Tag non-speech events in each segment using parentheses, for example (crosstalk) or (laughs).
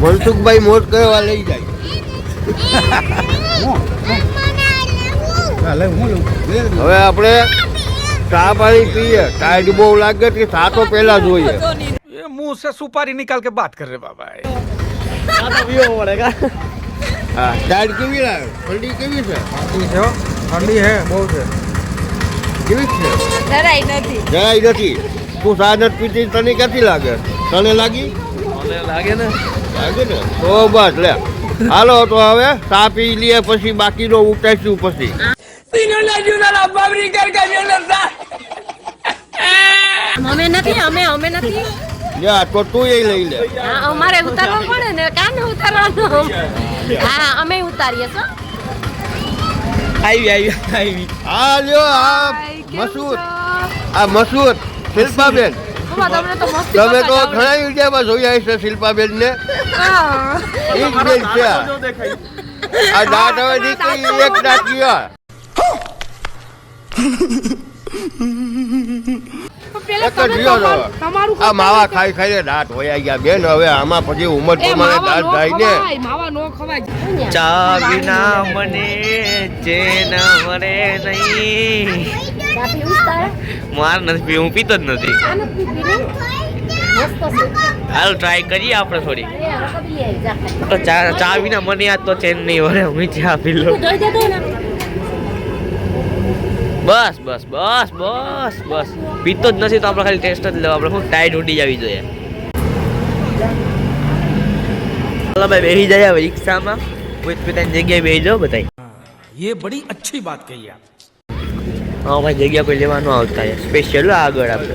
મનસુખભાઈ મોજ કરવા લઈ જાય હા, લે હું લઉં હવે આપણે ચા પાણી પીએ ટાઈડ બહુ લાગે કે ચા તો પહેલા જોઈએ ये मुंह से सुपारी निकाल के बात कर रहे बाबा હા ટાઈડ કેવી લાગે ઠંડી કેવી છે ठंडी है बहुत है કેવી છે જરાય નથી જરાય નથી તું ચા નથી પીતી તને ક્યાંથી લાગે તને લાગી તમને લઈએ પછી બાકીનો ઉતારશું પછી. અમે અમે નથી. યા તો તું લઈ લે. હા અમારે ઉતારવા પડે ને કાં ને ઉતારવાનું? હા અમે ઉતારીએ છો. આવી આવી હા લ્યો આ મસૂર આ મસૂર શિલ્પાબેન. તમે તો ઘણા વિડીયોમાં જોયા છે શિલ્પાબેન ને એક બેન છે આ. આ દાંત હવે નીકળી એક દાંત ગયા આ માવા ખાઈ ખાઈને દાંત વયા ગયા બેન. હવે આમાં પછી ઉંમર પ્રમાણે દાંત થાય ને. ખવાય, માવા નો ચા વિના મને ચેન મળે નહીં? માર નથી પીવું હું પીતો જ નથી ચા નથી પીવી? મસ્ત છે. હાલ ટ્રાય કરીએ આપણે થોડી એ હવે તો પીએ, જા. તો ચા ચા વિના મને યાદ તો ચેન નહીં વળે હું ચા પી લઉં તું જોઈ દેતો ને બસ બસ બસ બસ બસ પીતો જ નથી તો આપણે ખાલી ટેસ્ટ જ લેવા આપણે શું ટાઈટ ઉડી જવી જોઈએ ચાલો ભાઈ બેસી જાય હવે રિક્ષામાં પોતપોતાની જગ્યાએ બેસી જાઓ બધા ये बड़ी अच्छी बात कही आप હા ભાઈ જગ્યા કોઈ લેવા ન આવતા સ્પેશિયલ આગળ આપણે.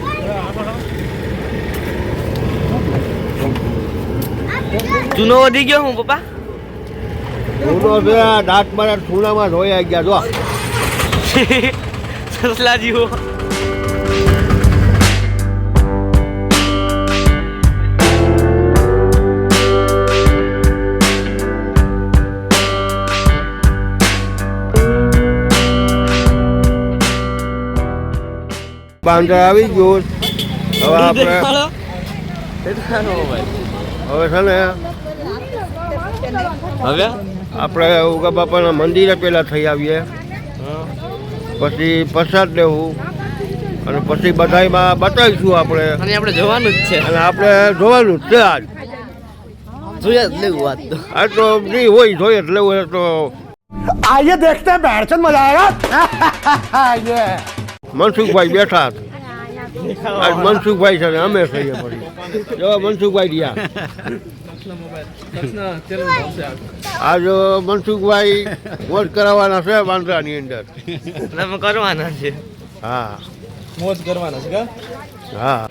જૂનો વધી ગયો હું પપ્પા? જૂનો છે દાંત મારા ખૂણામાં ધોયા ગયા જો. (laughs) સસલા જીવો પાંદર આવી ગયું. હવે આપણે હવે છે ને હવે? આપણે ઉગા બાપાના મંદિરે પેલા થઈ આવીએ. પછી પ્રસાદ લેવું. અને પછી બધામાં બતાવીશું આપણે. અને આપણે જવાનું જ છે. અને આપણે જોવાનું જ છે આજ. જોઈએ જ લેવું વાત તો. આ તો નહીં હોય જોઈએ જ લેવું તો આઈએ દેખતે બેઠ મજા આવેગા (laughs) મનસુખભાઈ બેઠા હતા. આજ મનસુખભાઈ છે અમે થઈએ પછી. જો મનસુખભાઈ રહ્યા આજ મનસુખભાઈ મોજ કરાવવાના છે બાંદ્રાની અંદર. કરવાના છે. હા. મોજ કરવાના છે હા.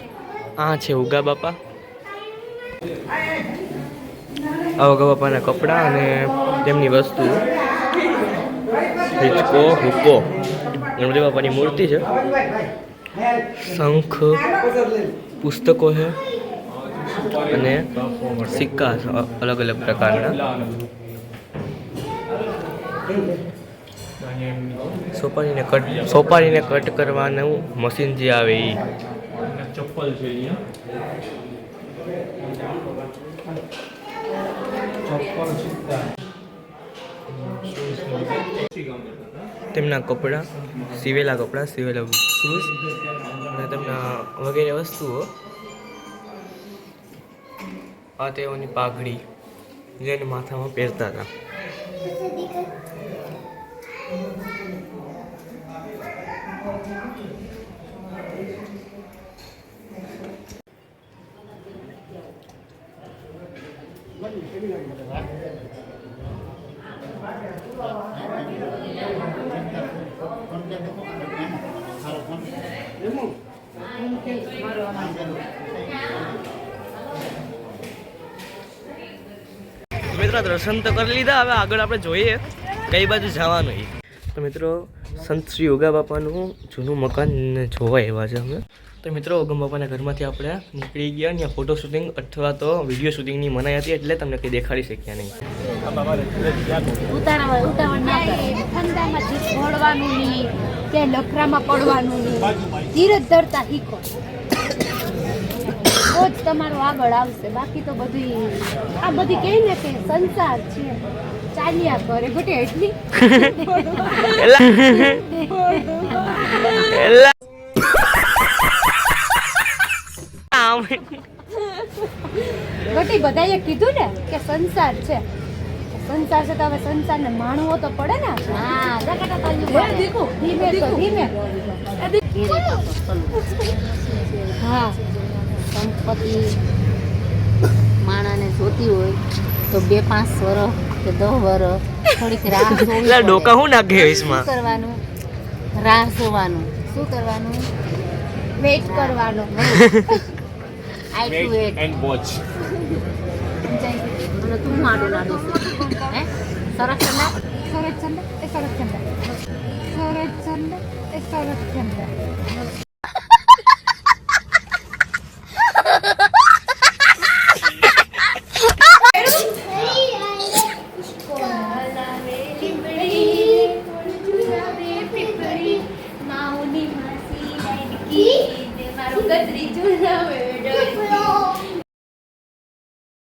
આ છે ઉગા બાપા. આ ઉગા બાપાના કપડાં અને તેમની વસ્તુ. હિચકો હુકો ગણપતિ બાપાની મૂર્તિ છે. શંખ પુસ્તકો છે અને સિક્કા છે અલગ અલગ પ્રકારના. સોપારીને કટ સોપારીને કટ કરવાનું મશીન જે આવે એ તેમના કપડાં, સીવેલા કપડાં, સીવેલા શૂઝ અને તેમના વગેરે વસ્તુઓ. આ તેઓની પાઘડી જેને માથામાં પહેરતા હતા. મિત્રો, દર્શન તો કરી લીધા. હવે આગળ આપણે જોઈએ કઈ બાજુ જવાનું તો મિત્રો, સંત શ્રી યોગા બાપાનું જૂનું મકાન જોવા એવા છે અમે. તો મિત્રો ઓગમ બાપાના ઘરમાંથી આપણે નીકળી ગયા ત્યાં ફોટો શૂટિંગ અથવા તો વીડિયો શૂટિંગની મનાઈ હતી એટલે તમને કંઈ દેખાડી શક્યા નહીં. કે લખરામાં પડવાનું નહીં. ધીરજ ધરતા શીખો. તો જ તમારું આગળ આવશે. બાકી તો બધી આ બધી કહે ને કે સંસાર છે. ચાલ્યા કરે. ઘટે એટલી. (laughs) (laughs) એલા બટી બધાએ કીધું ને કે સંસાર છે. સંસાર છે તો હવે સંસારને માણવો તો પડે ને હા ધીમે તો ધીમે હા. સંપત્તિ માણાને જોતી હોય તો બે પાંચ વર્ષ કે દસ વર્ષ થોડીક રાહ (laughs) જોવી ડોકા હું નાખે શું કરવાનું? રાહ જોવાનું. શું કરવાનું? વેઇટ કરવાનો. (laughs) I wait, wait. and watch. তুমি মারো না হ্যাঁ সরচ্চন্দা সরচ্চন্দা এ সরচ্চন্দা সরচ্চন্দা এ সরচ্চন্দা